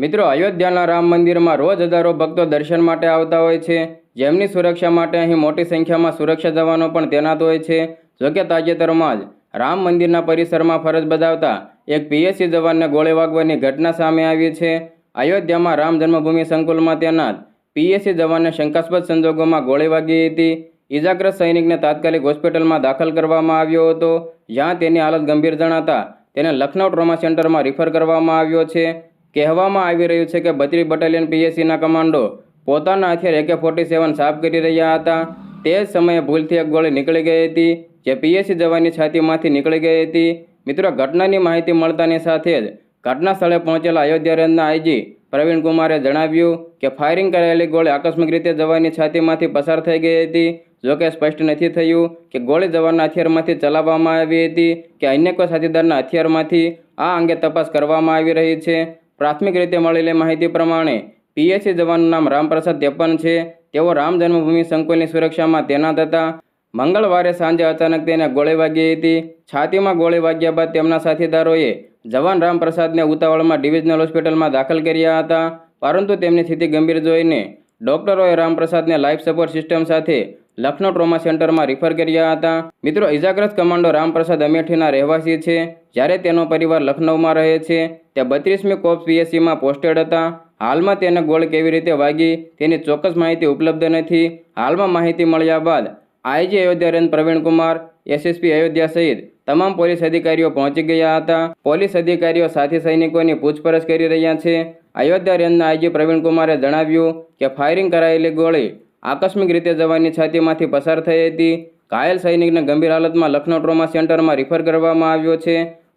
મિત્રો, અયોધ્યાના રામ મંદિરમાં રોજ હજારો ભક્તો દર્શન માટે આવતા હોય છે. જેમની સુરક્ષા માટે અહીં મોટી સંખ્યામાં સુરક્ષા જવાનો પણ તૈનાત હોય છે. જોકે તાજેતરમાં જ રામ મંદિરના પરિસરમાં ફરજ બજાવતા એક પીએસસી જવાનને ગોળી વાગવાની ઘટના સામે આવી છે. અયોધ્યામાં રામ જન્મભૂમિ સંકુલમાં તૈનાત પીએસસી જવાનને શંકાસ્પદ સંજોગોમાં ગોળી વાગી હતી. ઇજાગ્રસ્ત સૈનિકને તાત્કાલિક હોસ્પિટલમાં દાખલ કરવામાં આવ્યો હતો. જ્યાં તેની હાલત ગંભીર જણાતા તેને લખનઉ ટ્રોમા સેન્ટરમાં રિફર કરવામાં આવ્યો છે. કહેવામાં આવી રહ્યું છે કે બત્રી બટાલિયન પીએસસીના કમાન્ડો પોતાના હથિયાર એકે ફોર્ટી સેવન સાફ કરી રહ્યા હતા. તે જ સમયે ભૂલથી એક ગોળી નીકળી ગઈ હતી, જે પીએસસી જવાનની છાતીમાંથી નીકળી ગઈ હતી. મિત્રો, ઘટનાની માહિતી મળતાની સાથે જ ઘટના સ્થળે પહોંચેલા અયોધ્યા રેન્જના આઈજી પ્રવીણ કુમારે જણાવ્યું કે ફાયરિંગ કરાયેલી ગોળી આકસ્મિક રીતે જવાનની છાતીમાંથી પસાર થઈ ગઈ હતી. જોકે સ્પષ્ટ નથી થયું કે ગોળી જવાનના હથિયારમાંથી ચલાવવામાં આવી હતી કે અન્ય કોઈ સાથીદારના હથિયારમાંથી આ અંગે તપાસ કરવામાં આવી રહી છે. પ્રાથમિક રીતે મળેલી માહિતી પ્રમાણે પીએસસી જવાનનું નામ રામપ્રસાદ ત્રેપન છે. તેઓ રામ જન્મભૂમિ સંકુલની સુરક્ષામાં તૈનાત હતા. મંગળવારે સાંજે અચાનક તેને ગોળી વાગી હતી. છાતીમાં ગોળી વાગ્યા બાદ તેમના સાથીદારોએ જવાન રામપ્રસાદને ઉતાવળમાં ડિવિઝનલ હોસ્પિટલમાં દાખલ કર્યા હતા. પરંતુ તેમની સ્થિતિ ગંભીર જોઈને ડોક્ટરોએ રામપ્રસાદને લાઈફ સપોર્ટ સિસ્ટમ સાથે લખનૌ ટ્રોમા સેન્ટરમાં રિફર કર્યા હતા. મિત્રો, ઇજાગ્રસ્ત કમાન્ડો રામપ્રસાદ અમેઠીના રહેવાસી છે. જ્યારે તેનો પરિવાર લખનૌમાં રહે છે તે બત્રીસમી કોપ્સ પીએસસીમાં પોસ્ટેડ હતા. હાલમાં તેને ગોળ કેવી રીતે વાગી, તેની ચોક્કસ માહિતી ઉપલબ્ધ નથી. હાલમાં માહિતી મળ્યા બાદ આઈજી અયોધ્યા પ્રવીણકુમાર પ્રવીણ કુમાર, એસએસપી અયોધ્યા સહિત તમામ પોલીસ અધિકારીઓ પહોંચી ગયા હતા. પોલીસ અધિકારીઓ સાથી સૈનિકોની પૂછપરછ કરી રહ્યા છે. અયોધ્યા રેન્જના આઈજી પ્રવીણ કુમારે જણાવ્યું કે ફાયરિંગ કરાયેલી ગોળી આકસ્મિક રીતે જવાનની છાતીમાંથી પસાર થઈ હતી. ઘાયલ સૈનિકને ગંભીર હાલતમાં લખનૌ ટ્રોમા સેન્ટરમાં રિફર કરવામાં આવ્યો છે.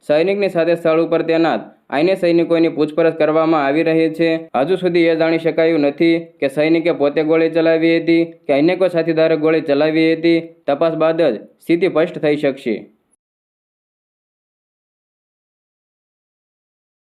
સૈનિકની સાથે સ્થળ ઉપર તૈનાત અન્ય સૈનિકોની પૂછપરછ કરવામાં આવી રહી છે. હજુ સુધી એ જાણી શકાયું નથી કે સૈનિકે પોતે ગોળી ચલાવી હતી કે અન્ય કોઈ સાથીદારે ગોળી ચલાવી હતી. તપાસ બાદ જ સ્થિતિ સ્પષ્ટ થઈ શકશે.